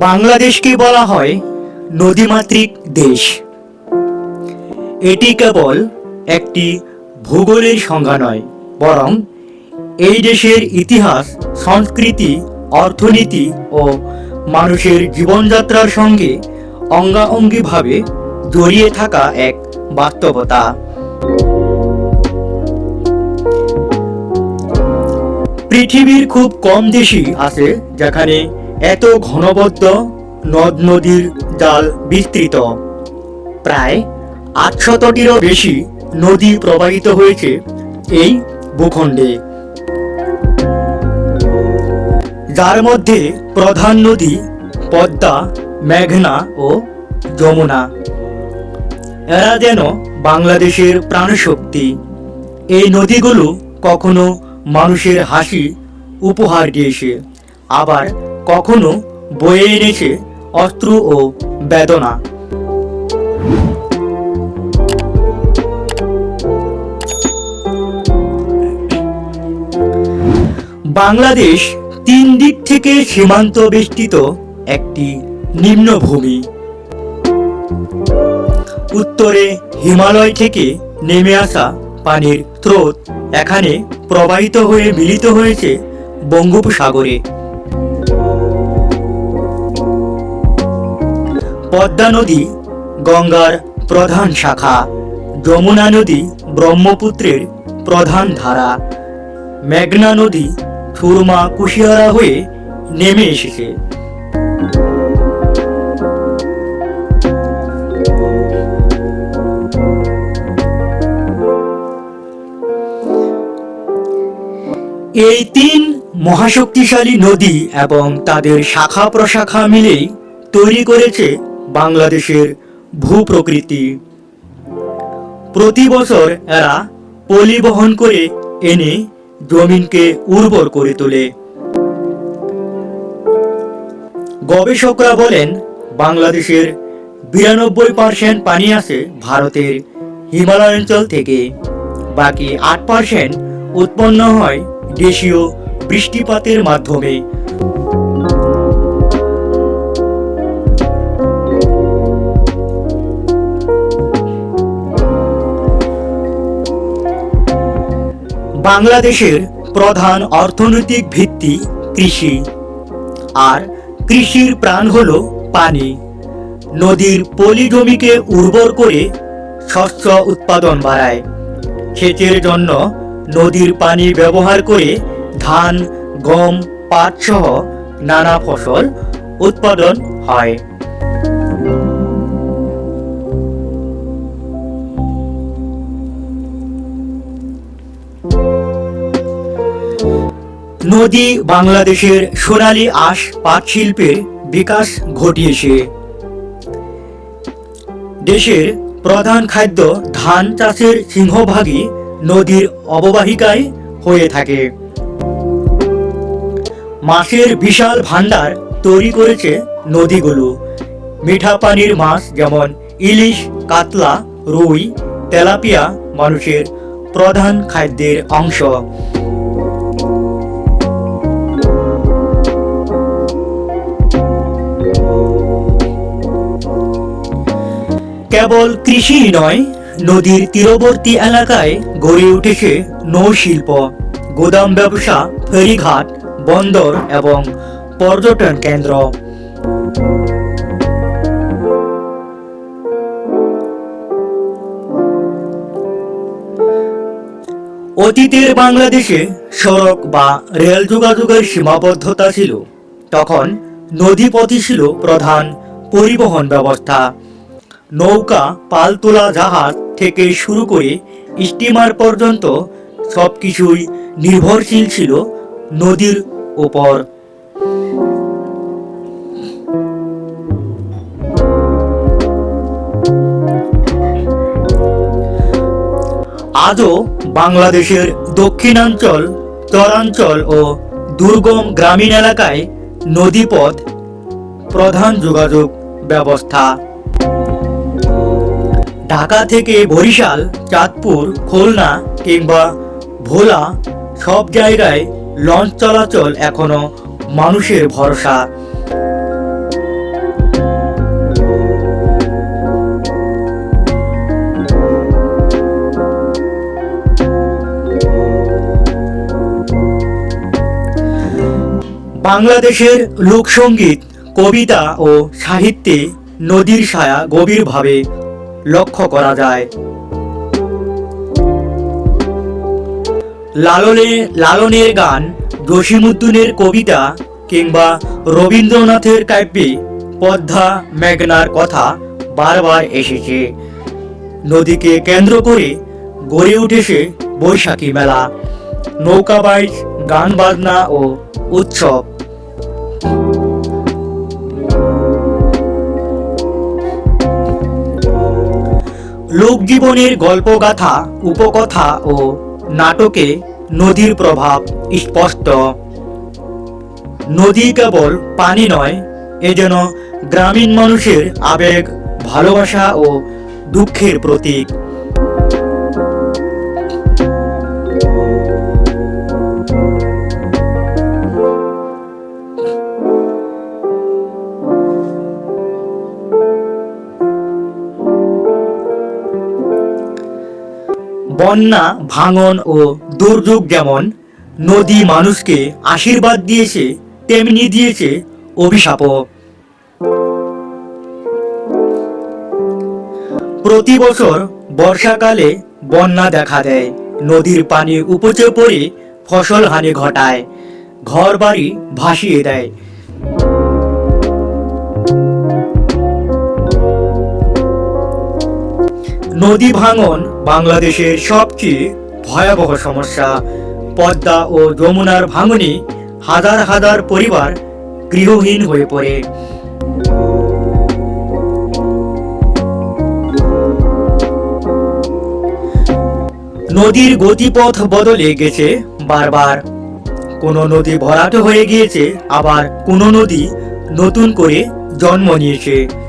বাংলাদেশকে বলা হয়? নদীমাতৃক দেশ। এটি কেবল একটি ভূগোলের সংজ্ঞা নয়, বরং এই দেশের ইতিহাস, সংস্কৃতি, অর্থনীতি ও মানুষের জীবনযাত্রার সঙ্গে অঙ্গাঅঙ্গিভাবে জড়িয়ে থাকা এক বাস্তবতা। পৃথিবীর খুব কম দেশই আছে যেখানে এত ঘনবদ্ধ নদ নদীর জাল বিস্তৃত। প্রায় আটশতটিরও বেশি নদী প্রবাহিত হয়েছে এই ভূখণ্ডে। যার মধ্যে প্রধান নদী পদ্মা, মেঘনা ও যমুনা। এরা যেন বাংলাদেশের প্রাণশক্তি। এই নদীগুলো কখনো মানুষের হাসি উপহার দিয়েছে, আবার কখনো বয়ে এনেছে অস্ত্র ও বেদনা। বাংলাদেশ তিন দিক থেকে সীমান্ত বেষ্টিত একটি নিম্নভূমি। উত্তরে হিমালয় থেকে নেমে আসা পানির স্রোত এখানে প্রবাহিত হয়ে মিলিত হয়েছে বঙ্গোপসাগরে। পদ্মা নদী গঙ্গার প্রধান শাখা, যমুনা নদী ব্রহ্মপুত্রের প্রধান ধারা। মেঘনা নদী সুরমা কুশিয়ারা হয়ে নেমে এসেছে। এই তিন মহাশক্তিশালী নদী এবং তাদের শাখা প্রশাখা মিলেই তৈরি করেছে বাংলাদেশের ভূপ্রকৃতি। প্রতি বছর এরা পলি বহন করে এনে জমিনকে উর্বর করে তোলে। গবেষকরা বলেন, বাংলাদেশের বিরানব্বই পার্সেন্ট পানি আসে ভারতের হিমালয় অঞ্চল থেকে। বাকি আট পার্সেন্ট উৎপন্ন হয় দেশীয় বৃষ্টিপাতের মাধ্যমে। বাংলাদেশের প্রধান অর্থনৈতিক ভিত্তি কৃষি। আর কৃষির প্রাণ হল পানি। নদীর পলি জমিকে উর্বর করে শস্য উৎপাদন বাড়ায়। সেচের জন্য নদীর পানি ব্যবহার করে ধান, গম পাট সহ নানা ফসল উৎপাদন হয়। নদী বাংলাদেশের সোনালী আঁশ পাট শিল্পের বিকাশ ঘটিয়েছে। দেশের প্রধান খাদ্য ধান চাষের সিংহভাগই নদীর অববাহিকায় হয়ে থাকে। মাছের বিশাল ভান্ডার তৈরি করেছে নদীগুলো। মিঠা পানির মাছ যেমন ইলিশ, কাতলা, রুই, তেলাপিয়া মানুষের প্রধান খাদ্যের অংশ। কেবল কৃষি নয়, নদীর তীরবর্তী এলাকায় গড়ে উঠেছে নৌশিল্প, গোদাম ব্যবসা, ফেরিঘাট, বন্দর এবং পর্যটন কেন্দ্র। অতীতের বাংলাদেশে সড়ক বা রেল যোগাযোগের সীমাবদ্ধতা ছিল। তখন নদীপথই ছিল প্রধান পরিবহন ব্যবস্থা। নৌকা, পালতোলা জাহাজ থেকে শুরু করে স্টিমার পর্যন্ত সব কিছুই নির্ভরশীল ছিল নদীর ওপর। আজও বাংলাদেশের দক্ষিণাঞ্চল চরাঞ্চল ও দুর্গম গ্রামীণ এলাকায় নদীপথ প্রধান যোগাযোগ ব্যবস্থা। ঢাকা থেকে বরিশাল, চাঁদপুর, খুলনা কিংবা ভোলা সব জায়গায় লঞ্চ চলাচল এখনও মানুষের ভরসা। বাংলাদেশের লোকসঙ্গীত কবিতা ও সাহিত্যে নদীর ছায়া গভীরভাবে লক্ষ্য করা যায়। লালনে, লালনের গান জসিমুদ্দিনের কবিতা কিংবা রবীন্দ্রনাথের কাব্যে পদ্মা মেঘনার কথা বারবার এসেছে। নদীকে কেন্দ্র করে গড়ে উঠেছে বৈশাখী মেলা, নৌকা বাইচ গান বাজনা ও উৎসব। লোকজীবনের গল্পগাথা, উপকথা ও নাটকে নদীর প্রভাব স্পষ্ট। নদী কেবল পানি নয়, এ যেন গ্রামীণ মানুষের আবেগ, ভালোবাসা ও দুঃখের প্রতীক। বন্যা, ভাঙন ও দুর্যোগ যেমন নদী মানুষকে আশীর্বাদ দিয়েছে, তেমনি দিয়েছে অভিশাপও। প্রতি বছর বর্ষাকালে বন্যা দেখা দেয়। নদীর পানি উপচে পড়ে ফসল হানি ঘটায়। ঘর বাড়ি ভাসিয়ে দেয়। নদী ভাঙন বাংলাদেশের সবচেয়ে ভয়াবহ সমস্যা। পদ্মা ও যমুনার ভাঙনে হাজার হাজার পরিবার গৃহহীন হয়ে পড়ে। নদীর গতিপথ বদলে গেছে বারবার। কোনো নদী ভরাট হয়ে গিয়েছে, আবার কোনো নদী নতুন করে জন্ম নিয়েছে।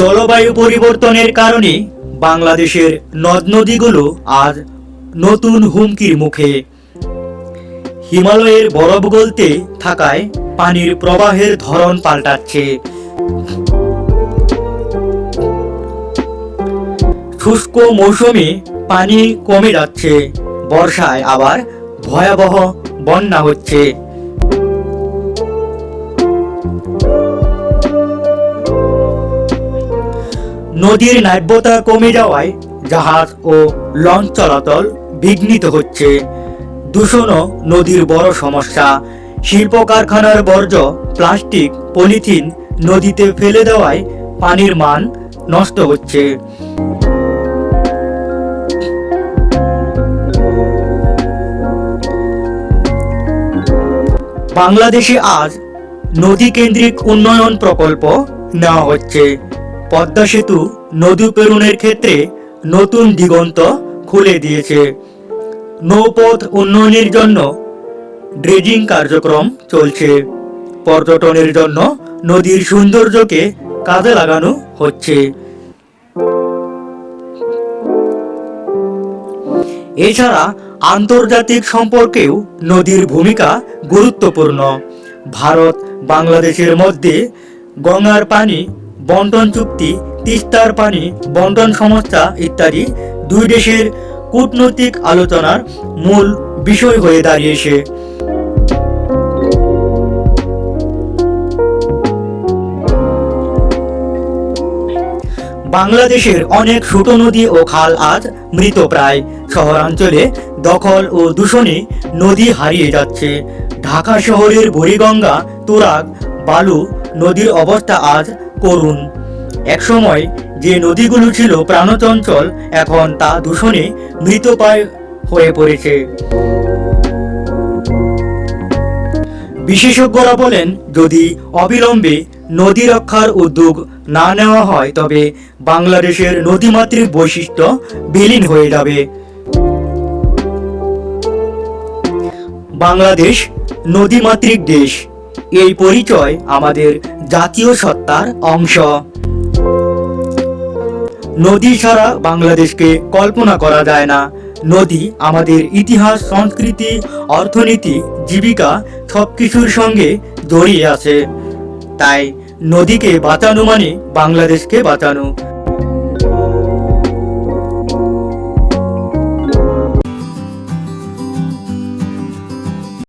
জলবায়ু পরিবর্তনের কারণে বাংলাদেশের নদ নদীগুলো আজ নতুন হুমকির মুখে। হিমালয়ের বরফ গলতে থাকায় পানির প্রবাহের ধরন পাল্টাচ্ছে। শুষ্ক মৌসুমে পানি কমে যাচ্ছে, বর্ষায় আবার ভয়াবহ বন্যা হচ্ছে। নদীর নাব্যতা কমে যাওয়ায় জাহাজ ও লঞ্চ চলাচল বিঘ্নিত হচ্ছে। দূষণও নদীর বড় সমস্যা। শিল্প কারখানার বর্জ্য, প্লাস্টিক, পলিথিন নদীতে ফেলে দেওয়ায় পানির মান নষ্ট হচ্ছে। বাংলাদেশে আজ নদী কেন্দ্রিক উন্নয়ন প্রকল্প নেওয়া হচ্ছে। পদ্মা সেতু নদী পেরুনের ক্ষেত্রে নতুন দিগন্ত খুলে দিয়েছে। নৌপথ উন্নয়নের জন্য ড্রেজিং কার্যক্রম চলছে। পর্যটনের জন্য নদীর সৌন্দর্যকে কাজে লাগানো হচ্ছে। এছাড়া আন্তর্জাতিক সম্পর্কেও নদীর ভূমিকা গুরুত্বপূর্ণ। ভারত বাংলাদেশের মধ্যে গঙ্গার পানি বন্টন চুক্তি, তিস্তার পানি, বন্টন সমস্যা ইত্যাদি দুই দেশের কূটনৈতিক আলোচনার মূল বিষয় হয়ে দাঁড়িয়েছে। বাংলাদেশের অনেক ছোট নদী ও খাল আজ মৃতপ্রায় শহরাঞ্চলে দখল ও দূষণে নদী হারিয়ে যাচ্ছে। ঢাকা শহরের বুড়িগঙ্গা, তুরাগ, বালু নদীর অবস্থা আজ করুণ একসময় যে নদীগুলো ছিল প্রাণচঞ্চল, এখন তা দূষণে মৃতপ্রায় হয়ে পড়েছে। বিশেষজ্ঞরা বলেন, যদি অবিলম্বে নদী রক্ষার উদ্যোগ না নেওয়া হয়, তবে বাংলাদেশের নদীমাতৃক বৈশিষ্ট্য বিলীন হয়ে যাবে। বাংলাদেশ নদীমাতৃক দেশ। এই পরিচয় আমাদের জাতীয় সত্তার অংশ। নদী ছাড়া বাংলাদেশকে কল্পনা করা যায় না। নদী আমাদের ইতিহাস, সংস্কৃতি, অর্থনীতি, জীবিকা সবকিছুর সঙ্গে জড়িয়ে আছে। তাই নদীকে বাঁচানো মানে বাংলাদেশকে বাঁচানো।